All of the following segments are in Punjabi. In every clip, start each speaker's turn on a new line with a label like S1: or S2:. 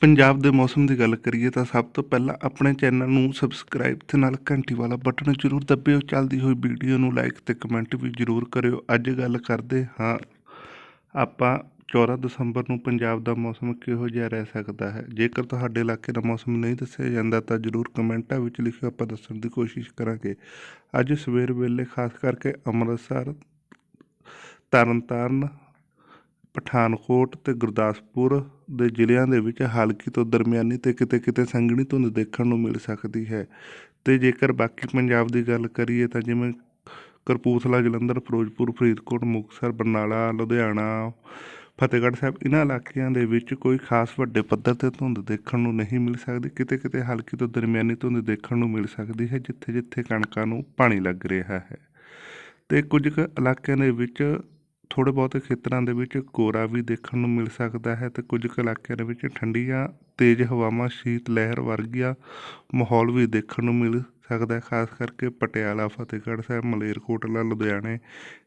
S1: ਪੰਜਾਬ ਦੇ ਮੌਸਮ ਦੀ ਗੱਲ ਕਰੀਏ ਤਾਂ ਸਭ ਤੋਂ ਪਹਿਲਾਂ ਆਪਣੇ ਚੈਨਲ ਨੂੰ ਸਬਸਕ੍ਰਾਈਬ ਤੇ ਨਾਲ ਘੰਟੀ ਵਾਲਾ ਬਟਨ ਜ਼ਰੂਰ ਦੱਬਿਓ। ਚੱਲਦੀ ਹੋਈ ਵੀਡੀਓ ਨੂੰ ਲਾਈਕ ਤੇ ਕਮੈਂਟ ਵੀ ਜ਼ਰੂਰ ਕਰਿਓ। ਅੱਜ ਗੱਲ ਕਰਦੇ ਹਾਂ, ਆਪਾਂ 14 ਦਸੰਬਰ ਨੂੰ ਪੰਜਾਬ ਦਾ ਮੌਸਮ ਕਿਹੋ ਜਿਹਾ ਰਹਿ ਸਕਦਾ ਹੈ? ਜੇਕਰ ਤੁਹਾਡੇ ਇਲਾਕੇ ਦਾ ਮੌਸਮ ਨਹੀਂ ਦੱਸਿਆ ਜਾਂਦਾ ਤਾਂ ਜ਼ਰੂਰ ਕਮੈਂਟਾਂ ਵਿੱਚ ਲਿਖਿਓ। ਆਪਾਂ ਦੱਸਣ ਦੀ ਕੋਸ਼ਿਸ਼ ਕਰਾਂਗੇ। ਅੱਜ ਸਵੇਰ ਵੇਲੇ ਖਾਸ ਕਰਕੇ ਅੰਮ੍ਰਿਤਸਰ, ਤਰਨਤਾਰਨ ਪਠਾਨਕੋਟ ਅਤੇ ਗੁਰਦਾਸਪੁਰ ਦੇ ਜ਼ਿਲ੍ਹਿਆਂ ਦੇ ਵਿੱਚ ਹਲਕੀ ਤੋਂ ਦਰਮਿਆਨੀ ਅਤੇ ਕਿਤੇ ਕਿਤੇ ਸੰਘਣੀ ਧੁੰਦ ਦੇਖਣ ਨੂੰ ਮਿਲ ਸਕਦੀ ਹੈ। ਅਤੇ ਜੇਕਰ ਬਾਕੀ ਪੰਜਾਬ ਦੀ ਗੱਲ ਕਰੀਏ ਤਾਂ ਜਿਵੇਂ ਕਪੂਰਥਲਾ, ਜਲੰਧਰ, ਫਿਰੋਜ਼ਪੁਰ, ਫਰੀਦਕੋਟ, ਮੁਕਤਸਰ, ਬਰਨਾਲਾ, ਲੁਧਿਆਣਾ, ਫਤਿਹਗੜ੍ਹ ਸਾਹਿਬ ਇਹਨਾਂ ਇਲਾਕਿਆਂ ਦੇ ਵਿੱਚ ਕੋਈ ਖਾਸ ਵੱਡੇ ਪੱਧਰ ਤੇ ਧੁੰਦ ਦੇਖਣ ਨੂੰ ਨਹੀਂ ਮਿਲ ਸਕਦੀ। ਕਿਤੇ ਕਿਤੇ ਹਲਕੀ ਤੋਂ ਦਰਮਿਆਨੀ ਧੁੰਦ ਦੇਖਣ ਨੂੰ ਮਿਲ ਸਕਦੀ ਹੈ, ਜਿੱਥੇ ਜਿੱਥੇ ਕਣਕਾਂ ਨੂੰ ਪਾਣੀ ਲੱਗ ਰਿਹਾ ਹੈ। ਤੇ ਕੁਝ ਕੁ ਇਲਾਕਿਆਂ ਦੇ ਵਿੱਚ ਥੋੜ੍ਹੇ ਬਹੁਤੇ ਖੇਤਰਾਂ ਦੇ ਵਿੱਚ ਕੋਰਾ ਵੀ ਦੇਖਣ ਨੂੰ ਮਿਲ ਸਕਦਾ ਹੈ ਤੇ ਕੁਝ ਕੁ ਇਲਾਕਿਆਂ ਦੇ ਵਿੱਚ ਠੰਡੀਆਂ, ਤੇਜ਼ ਹਵਾਵਾਂ, ਸ਼ੀਤ ਲਹਿਰ ਵਰਗੀਆਂ ਮਾਹੌਲ ਵੀ ਦੇਖਣ ਨੂੰ ਮਿਲ ਸਕਦਾ ਖਾਸ ਕਰਕੇ ਪਟਿਆਲਾ, ਫਤਿਹਗੜ੍ਹ ਸਾਹਿਬ, ਮਲੇਰਕੋਟਲਾ, ਲੁਧਿਆਣੇ,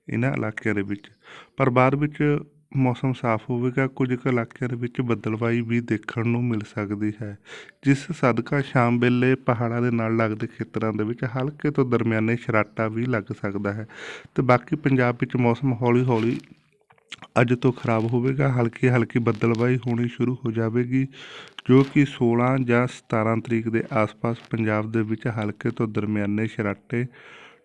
S1: ਇਹਨਾਂ ਇਲਾਕਿਆਂ ਦੇ ਵਿੱਚ। ਪਰ ਬਾਅਦ ਵਿੱਚ ਮੌਸਮ ਸਾਫ਼ ਹੋਵੇਗਾ, ਕੁਝ ਕੁ ਇਲਾਕਿਆਂ ਦੇ ਵਿੱਚ ਬੱਦਲਵਾਈ ਵੀ ਦੇਖਣ ਨੂੰ ਮਿਲ ਸਕਦੀ ਹੈ। ਜਿਸ ਸਦਕਾ ਸ਼ਾਮ ਵੇਲੇ ਪਹਾੜਾਂ ਦੇ ਨਾਲ ਲੱਗਦੇ ਖੇਤਰਾਂ ਦੇ ਵਿੱਚ ਹਲਕੇ ਤੋਂ ਦਰਮਿਆਨੇ ਸ਼ਰਾਟਾ ਵੀ ਲੱਗ ਸਕਦਾ ਹੈ। ਤੇ ਬਾਕੀ ਪੰਜਾਬ ਵਿੱਚ ਮੌਸਮ ਹੌਲੀ ਹੌਲੀ ਅੱਜ ਤੋਂ ਖਰਾਬ ਹੋਵੇਗਾ। ਹਲਕੀ ਹਲਕੀ ਬੱਦਲਵਾਈ ਹੋਣੀ ਸ਼ੁਰੂ ਹੋ ਜਾਵੇਗੀ, ਜੋ ਕਿ 16 ਜਾਂ 17 ਤਰੀਕ ਦੇ ਆਸ-ਪਾਸ ਪੰਜਾਬ ਦੇ ਵਿੱਚ ਹਲਕੇ ਤੋਂ ਦਰਮਿਆਨੇ ਸ਼ਰਾਟੇ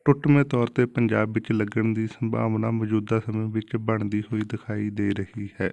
S1: ਟੁੱਟਵੇਂ ਤੌਰ ਤੇ ਪੰਜਾਬ ਵਿੱਚ ਲੱਗਣ ਦੀ ਸੰਭਾਵਨਾ ਮੌਜੂਦਾ ਸਮੇਂ ਵਿੱਚ ਬਣਦੀ ਹੋਈ ਦਿਖਾਈ ਦੇ ਰਹੀ ਹੈ।